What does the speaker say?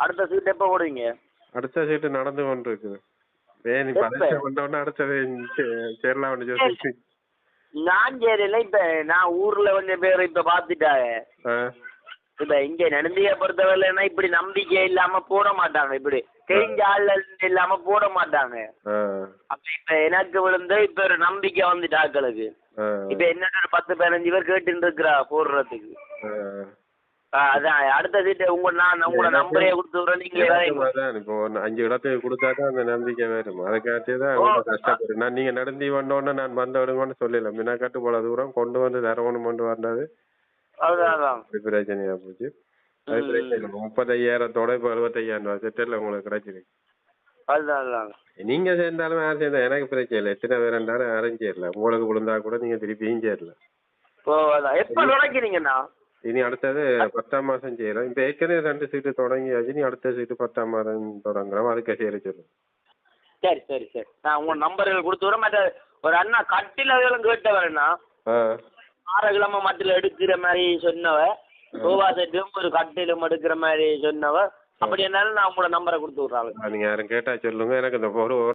அடுத்த சீட் எப்போ போடுவீங்க? அடுத்த சீட்டு நடந்து கொண்டு இருக்குது ஏன் நீ எப்ப? பரிசு பண்ணோன்னு அடுத்தது சேரலாம் சொல்லி நான் சரியில்லை இப்ப நான் ஊர்ல கொஞ்சம் பேர் இப்ப பாத்துட்டாங்க இப்ப இங்க நெடுந்திய பொறுத்தவரையிலன்னா இப்படி நம்பிக்கை இல்லாம போட மாட்டாங்க. இப்படி தெரிஞ்ச ஆள் இல்லாம போட மாட்டாங்க. அப்ப இப்ப எனக்கு விழுந்து இப்ப ஒரு நம்பிக்கை வந்துட்டு ஆட்களுக்கு. ஆ. இப்ப என்ன ஒரு பத்து பதினஞ்சு பேர் கேட்டு இருக்கிறா போடுறதுக்கு. அதான் அடுத்த சீட்டு உங்க நான் உங்களோட நம்பரே கொடுத்து விடுறேன். நீங்களே எனக்கு வேலையை அதான் இப்போ ஒரு அஞ்சு இடத்துக்கு கொடுத்தா தான் அந்த நம்பிக்கை வரும். அதுக்காட்டி தான் ஓ. இவ்வளவு கஷ்டப்படு நான் நீங்க நடந்து வந்தோடனே நான் வந்த விடுங்கன்னு சொல்லல மின்னக்கட்டு போல தூரம் கொண்டு வந்து தரவணும் கொண்டு வந்தது பிரச்சனையா போச்சு. முப்பத்தையாயிரத்தோட இப்போ எழுபத்தையாயிரம் ரூபாய் செட்டில் உங்களுக்கு கிடைச்சிருக்கு. நீங்க சேர்ந்தாலும் யார் சேர்ந்தா? எனக்கு பிரச்சனை இல்லை. எத்தனை பேர் இருந்தாலும் யாரும் சேரல. உங்களுக்கு விழுந்தா கூட நீங்க திருப்பியும் சேரல. எப்ப இனி அடுத்தது பத்தாம் மாசம் செய்யலாம். இப்ப ஏற்கனவே ரெண்டு சீட்டு தொடங்கியாச்சு. நீ அடுத்த சீட்டு பத்தாம் மாதம் தொடங்குறோம் அதுக்கு சேர சொல்லும் சரி சரி சரி. நான் உங்க நம்பர்கள் கொடுத்து விட மற்ற ஒரு அண்ணா கட்டில கேட்டவரண்ணா. ஆ. ஆரக்கிழமை மட்டில் எடுக்கிற மாதிரி சொன்னவ. சோபா செட்டும் ஒரு கட்டிலும் எடுக்கிற மாதிரி சொன்னவ. அப்படி என்னாலும் நான் உங்களோட நம்பரை கொடுத்து விட்றாங்க நீங்க யாரும் கேட்டா சொல்லுங்க. எனக்கு இந்த ஒரு